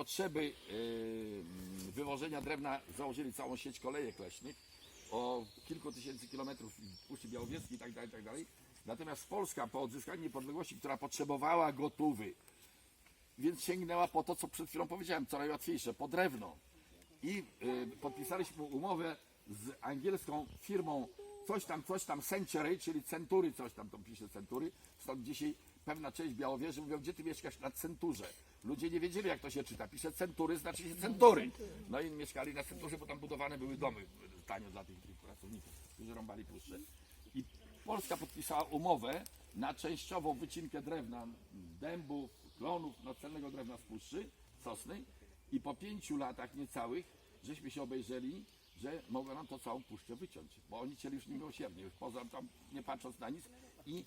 potrzeby yy, wywożenia drewna założyli całą sieć kolejek leśnych o kilku tysięcy kilometrów Puszczy Białowieskiej i tak dalej, tak. Natomiast Polska po odzyskaniu niepodległości, która potrzebowała gotówy, więc sięgnęła po to, co przed chwilą powiedziałem, co najłatwiejsze, po drewno. I y, podpisaliśmy umowę z angielską firmą coś tam, coś tam Century, czyli Century, coś tam, to pisze Century. Stąd dzisiaj pewna część Białowieży mówią, gdzie ty mieszkasz na Centurze. Ludzie nie wiedzieli, jak to się czyta. Pisze Century, znaczy się Century. No i mieszkali na Centurze, bo tam budowane były domy tanio dla tych, pracowników, którzy rąbali puszczę. I Polska podpisała umowę na częściową wycinkę drewna, dębów, klonów, no cennego drewna z puszczy, sosny i po pięciu latach niecałych, żeśmy się obejrzeli, że mogą nam to całą puszczę wyciąć, bo oni chcieli już niemiłosiernie, już poza tam nie patrząc na nic i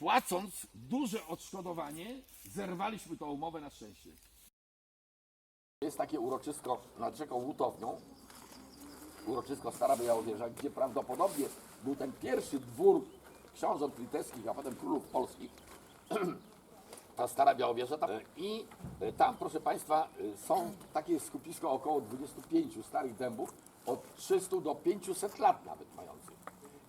płacąc duże odszkodowanie, zerwaliśmy tą umowę na szczęście. Jest takie uroczysko nad rzeką Łutownią, uroczysko Stara Białowieża, gdzie prawdopodobnie był ten pierwszy dwór książąt litewskich, a potem królów polskich, ta Stara Białowieża. Tam, I tam, proszę Państwa, są takie skupisko około 25 starych dębów, od 300 do 500 lat nawet mających.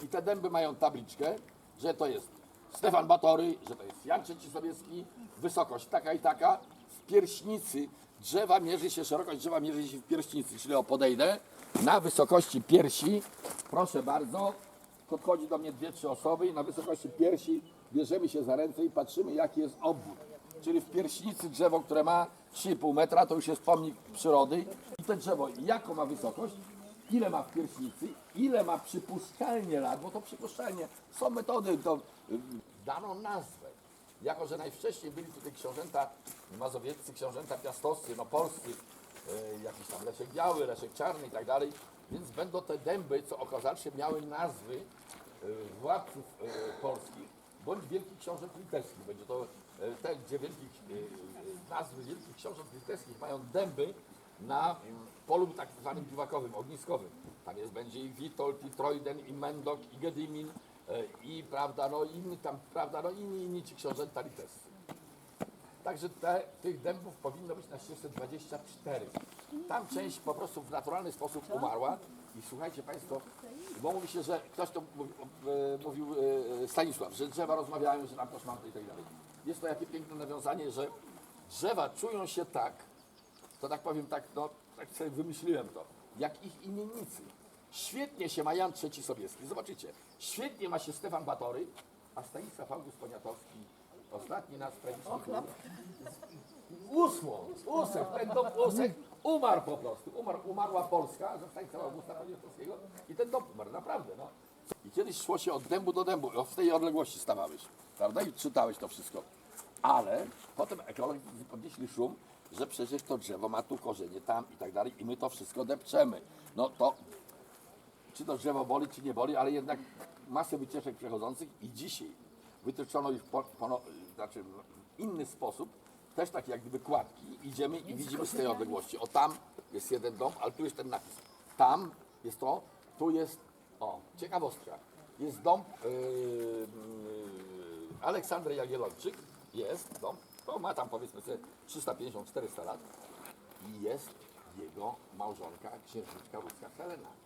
I te dęby mają tabliczkę, że to jest Stefan Batory, że to jest Jan III Sobieski, wysokość taka i taka. W pierśnicy drzewa mierzy się, szerokość drzewa mierzy się w pierśnicy, czyli o podejdę na wysokości piersi, proszę bardzo, podchodzi do mnie dwie, trzy osoby i na wysokości piersi bierzemy się za ręce i patrzymy jaki jest obwód. Czyli w pierśnicy drzewo, które ma 3,5 metra, to już jest pomnik przyrody. I to drzewo jaką ma wysokość, ile ma w pierśnicy, ile ma przypuszczalnie lat, bo to przypuszczalnie są metody, to y, dano nazwę. Jako, że najwcześniej byli tutaj książęta mazowieccy, książęta piastowscy, no polscy, y, jakiś tam Leszek Biały, Leszek Czarny i tak dalej, więc będą te dęby, co okazało się, miały nazwy y, władców y, polskich, bądź wielkich książąt litewskich. Będzie to te, gdzie wielkich, nazwy wielkich książąt litewskich mają dęby na polu tak zwanym biwakowym, ogniskowym. Tam jest, będzie i Witold, i Trojden, i Mendok, i Gedimin, y, i prawda, no inni tam, prawda, no inni, inni ci książęta litewscy. Także te, tych dębów powinno być na ścieżce 24. Tam część po prostu w naturalny sposób umarła. I słuchajcie Państwo, bo mówi się, że ktoś to mówił, e, mówił e, Stanisław, że drzewa rozmawiają, że nam to szmanto i tak dalej. Jest to jakie piękne nawiązanie, że drzewa czują się tak, to tak powiem, tak, no, tak sobie wymyśliłem to, jak ich imiennicy. Świetnie się ma Jan III Sobieski, zobaczycie, świetnie ma się Stefan Batory, a Stanisław August Poniatowski, ostatni nasz tragiczny usło, usek, ten dom usek umarł po prostu, umarł, umarła Polska ze Stanisława Augusta Poniatowskiego i ten dom umarł, naprawdę, no. I kiedyś szło się od dębu do dębu, w tej odległości stawałeś, prawda, i czytałeś to wszystko. Ale potem ekolodzy podnieśli szum, że przecież to drzewo ma tu korzenie tam i tak dalej i my to wszystko depczemy. No to czy to drzewo boli, czy nie boli, ale jednak masę wycieczek przechodzących i dzisiaj wytyczono już po, po, znaczy w inny sposób, też tak jak gdyby kładki, idziemy i widzimy z tej odległości. O tam jest jeden dom, ale tu jest ten napis. Tam jest to, tu jest, o, ciekawostka, jest dom yy, yy, Aleksandry Jagiellończyk, jest dom, to ma tam powiedzmy sobie 350-400 lat i jest jego małżonka, księżniczka ruska Helena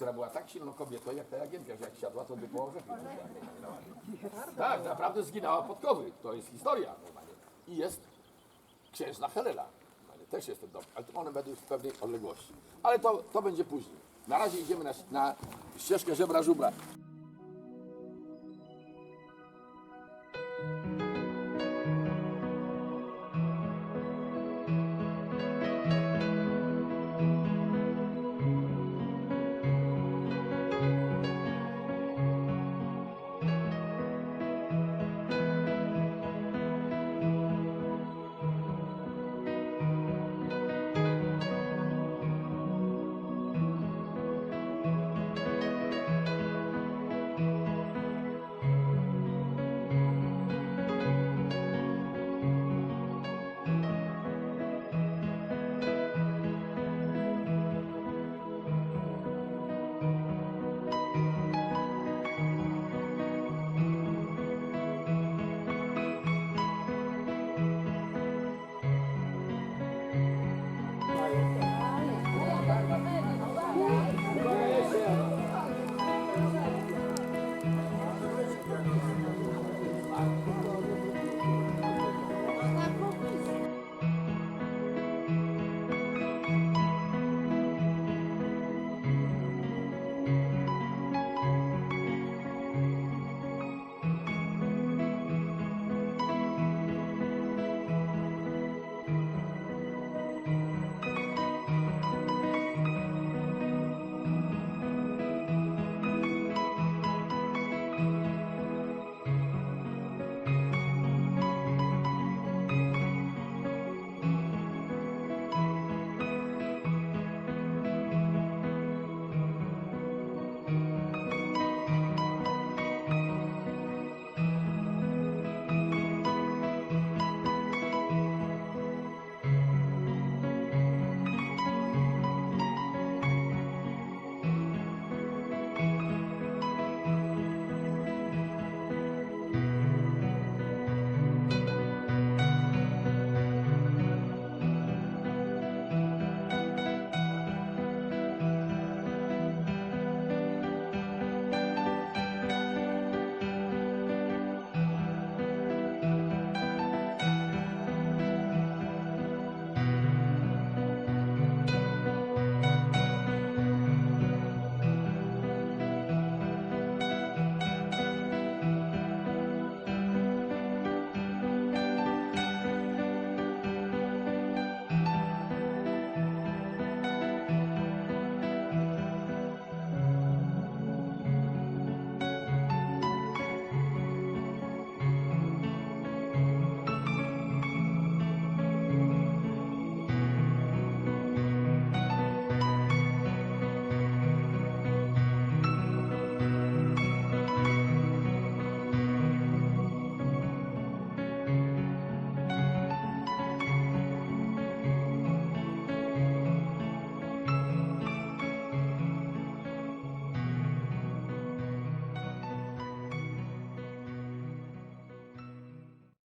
która była tak silną kobietą, jak ta Jagienka, że jak siadła, to by po orzechy. Tak, naprawdę zginęła podkowy. To jest historia. I jest księżna Helena. Też jest ten dom, ale one będą już w pewnej odległości. Ale to, to będzie później. Na razie idziemy na, na ścieżkę żebra żubra.